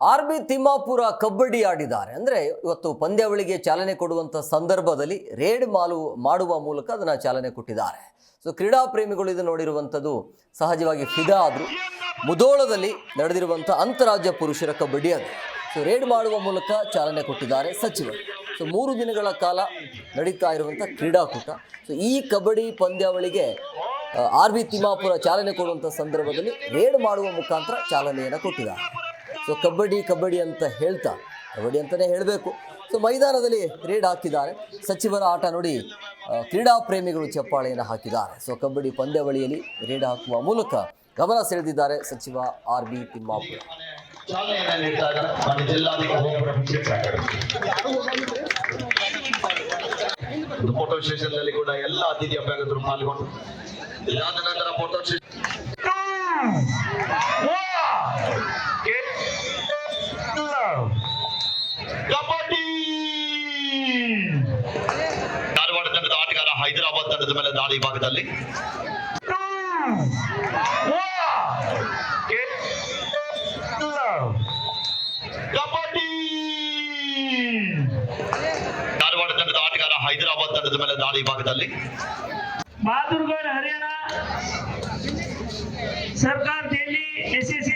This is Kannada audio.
ಆರ್ ಬಿ ತಿಮ್ಮಾಪುರ ಕಬಡ್ಡಿ ಆಡಿದ್ದಾರೆ. ಅಂದರೆ ಇವತ್ತು ಪಂದ್ಯಾವಳಿಗೆ ಚಾಲನೆ ಕೊಡುವಂಥ ಸಂದರ್ಭದಲ್ಲಿ ರೇಡ್ ಮಾಲು ಮಾಡುವ ಮೂಲಕ ಅದನ್ನು ಚಾಲನೆ ಕೊಟ್ಟಿದ್ದಾರೆ. ಸೊ ಕ್ರೀಡಾ ಪ್ರೇಮಿಗಳು ಇದು ನೋಡಿರುವಂಥದ್ದು ಸಹಜವಾಗಿ ಫಿದಾ ಆದರು ಮುದೋಳದಲ್ಲಿ ನಡೆದಿರುವಂಥ ಅಂತಾರಾಜ್ಯ ಪುರುಷರ ಕಬಡ್ಡಿ ಅದು. ಸೊ ರೇಡ್ ಮಾಡುವ ಮೂಲಕ ಚಾಲನೆ ಕೊಟ್ಟಿದ್ದಾರೆ ಸಚಿವರು. ಸೊ ಮೂರು ದಿನಗಳ ಕಾಲ ನಡೀತಾ ಇರುವಂಥ ಕ್ರೀಡಾಕೂಟ. ಸೊ ಈ ಕಬಡ್ಡಿ ಪಂದ್ಯಾವಳಿಗೆ ಆರ್ ಬಿ ತಿಮ್ಮಾಪುರ ಚಾಲನೆ ಕೊಡುವಂಥ ಸಂದರ್ಭದಲ್ಲಿ ರೇಡ್ ಮಾಡುವ ಮುಖಾಂತರ ಚಾಲನೆಯನ್ನು ಕೊಟ್ಟಿದ್ದಾರೆ. ಸೊ ಕಬಡ್ಡಿ ಕಬಡ್ಡಿ ಅಂತ ಹೇಳ್ತಾ ಕಬಡ್ಡಿ ಅಂತಲೇ ಹೇಳಬೇಕು. ಸೊ ಮೈದಾನದಲ್ಲಿ ರೇಡ್ ಹಾಕಿದ್ದಾರೆ. ಸಚಿವರ ಆಟ ನೋಡಿ ಕ್ರೀಡಾ ಪ್ರೇಮಿಗಳು ಚಪ್ಪಾಳೆಯನ್ನು ಹಾಕಿದ್ದಾರೆ. ಸೊ ಕಬಡ್ಡಿ ಪಂದ್ಯಾವಳಿಯಲ್ಲಿ ರೇಡ್ ಹಾಕುವ ಮೂಲಕ ಗಮನ ಸೆಳೆದಿದ್ದಾರೆ ಸಚಿವ ಆರ್ ಬಿ ತಿಮ್ಮಾಪುರ. ಫೋಟೋ ಸೆಷನ್ನಲ್ಲಿ ಕೂಡ ಎಲ್ಲ ಅತಿಥಿ ಅಭ್ಯಾಗತರು ಪಾಲ್ಗೊಂಡು ಇದಾದ ನಂತರ ಫೋಟೋ ಕಬಡ್ಡಿ ಧಾರವಾಡ ತಂಡದ ಆಟಗಾರ ಹೈದರಾಬಾದ್ ತಂಡದ ಮೇಲೆ ದಾಳಿ ಭಾಗದಲ್ಲಿ ಕಬಡ್ಡಿ ಧಾರವಾಡ ತಂಡದ ಆಟಗಾರ ಹೈದರಾಬಾದ್ ತಂಡದ ಮೇಲೆ ದಾಳಿ ಭಾಗದಲ್ಲಿ बहादुरगढ़ हरियाणा सरकार दिल्ली एसीसी